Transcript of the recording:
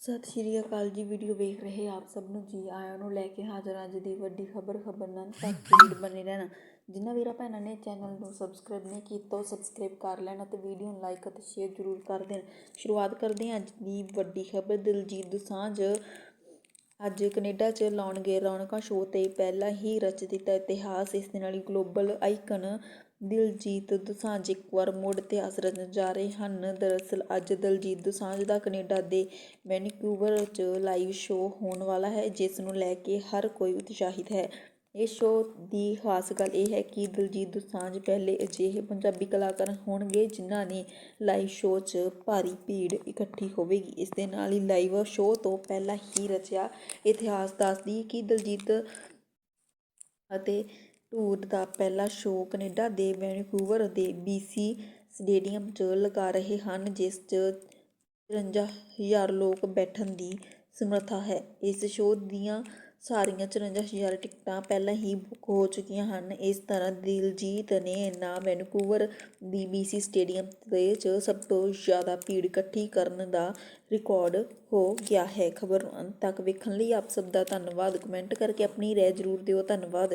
ਸਤਿ ਸ਼੍ਰੀ ਅਕਾਲ ਜੀ, ਵੀਡੀਓ ਵੇਖ ਰਹੇ ਆਪ ਸਭ ਨੂੰ ਜੀ। ਆਇਆਂ ਨੂੰ ਲੈ ਕੇ ਹਾਜ਼ਰ ਅੱਜ ਦੀ ਵੱਡੀ ਖਬਰ ਖਬਰ ਨਾਲ ਤੱਕ ਜਰੂਰ ਬਣੇ ਰਹਿਣਾ। ਜਿਨ੍ਹਾਂ ਵੀਰਾਂ ਭੈਣਾਂ ਨੇ ਚੈਨਲ ਨੂੰ ਸਬਸਕ੍ਰਾਈਬ ਨਹੀਂ ਕੀਤਾ, ਉਹ ਸਬਸਕ੍ਰਾਈਬ ਕਰ ਲੈਣ ਅਤੇ ਵੀਡੀਓ ਨੂੰ ਲਾਈਕ ਅਤੇ ਸ਼ੇਅਰ ਜਰੂਰ ਕਰ ਦੇਣ। ਸ਼ੁਰੂਆਤ ਕਰਦੇ ਹਾਂ ਅੱਜ ਦੀ ਵੱਡੀ ਖਬਰ, ਦਿਲਜੀਤ ਦੋਸਾਂਝ ਅੱਜ ਕਨੇਡਾ 'ਚ ਲਾਉਣਗੇ ਰੌਣਕਾਂ ਸ਼ੋਅ ਤੇ ਪਹਿਲਾਂ ਹੀ ਰਚ ਦਿੱਤਾ ਇਤਿਹਾਸ। ਇਸ ਦੇ ਨਾਲ ਹੀ ਗਲੋਬਲ ਆਈਕਨ ਦਿਲਜੀਤ ਦੋਸਾਂਝ ਇੱਕ ਵਾਰ ਮੁੜ ਇਤਿਹਾਸ ਰਚਣ ਜਾ ਰਹੇ ਹਨ। ਦਰਅਸਲ ਅੱਜ ਦਿਲਜੀਤ ਦੋਸਾਂਝ ਦਾ ਕਨੇਡਾ ਦੇ ਵੈਨਕੂਵਰ 'ਚ ਲਾਈਵ ਸ਼ੋਅ ਹੋਣ ਵਾਲਾ ਹੈ, ਜਿਸ ਨੂੰ ਲੈ ਕੇ ਹਰ ਕੋਈ ਉਤਸ਼ਾਹਿਤ ਹੈ। ਇਸ ਸ਼ੋਅ ਦੀ ਖਾਸ ਗੱਲ ਇਹ ਹੈ ਕਿ ਦਿਲਜੀਤ ਦੋਸਾਂਝ ਪਹਿਲੇ ਅਜਿਹੇ ਪੰਜਾਬੀ ਕਲਾਕਾਰ ਹੋਣਗੇ ਜਿਨ੍ਹਾਂ ਨੇ ਲਾਈਵ ਸ਼ੋਅ 'ਚ ਭਾਰੀ ਭੀੜ ਇਕੱਠੀ ਹੋਵੇਗੀ। ਇਸ ਦੇ ਨਾਲ ਹੀ ਲਾਈਵ ਸ਼ੋਅ ਤੋਂ ਪਹਿਲਾਂ ਹੀ ਰਚਿਆ ਇਤਿਹਾਸ ਦੱਸਦੀ ਕਿ ਦਿਲਜੀਤ ਅਤੇ ਟੂਰ ਦਾ ਪਹਿਲਾ ਸ਼ੋਅ ਕੈਨੇਡਾ ਦੇ ਵੈਨਕੂਵਰ ਦੇ ਬੀਸੀ ਸਟੇਡੀਅਮ 'ਚ ਲਗਾ ਰਹੇ ਹਨ, ਜਿਸ 'ਚ 54000 ਲੋਕ ਬੈਠਣ ਦੀ ਸਮਰੱਥਾ ਹੈ। ਇਸ ਸ਼ੋਅ ਦੀਆਂ ਸਾਰੀਆਂ 54000 ਟਿਕਟਾਂ ਪਹਿਲਾਂ ਹੀ ਬੁੱਕ ਹੋ ਚੁੱਕੀਆਂ ਹਨ। ਇਸ ਤਰ੍ਹਾਂ ਦਿਲਜੀਤ ਨੇ ਨਾ ਵੈਨਕੂਵਰ ਦੀ BC ਸਟੇਡੀਅਮ ਦੇ 'ਚ ਸਭ ਤੋਂ ਜ਼ਿਆਦਾ ਭੀੜ ਇਕੱਠੀ ਕਰਨ ਦਾ ਰਿਕਾਰਡ ਹੋ ਗਿਆ ਹੈ। ਖਬਰ ਨੂੰ ਅੰਤ ਤੱਕ ਵੇਖਣ ਲਈ ਆਪ ਸਭ ਦਾ ਧੰਨਵਾਦ। ਕਮੈਂਟ ਕਰਕੇ ਆਪਣੀ ਰਾਏ ਜ਼ਰੂਰ ਦਿਓ। ਧੰਨਵਾਦ।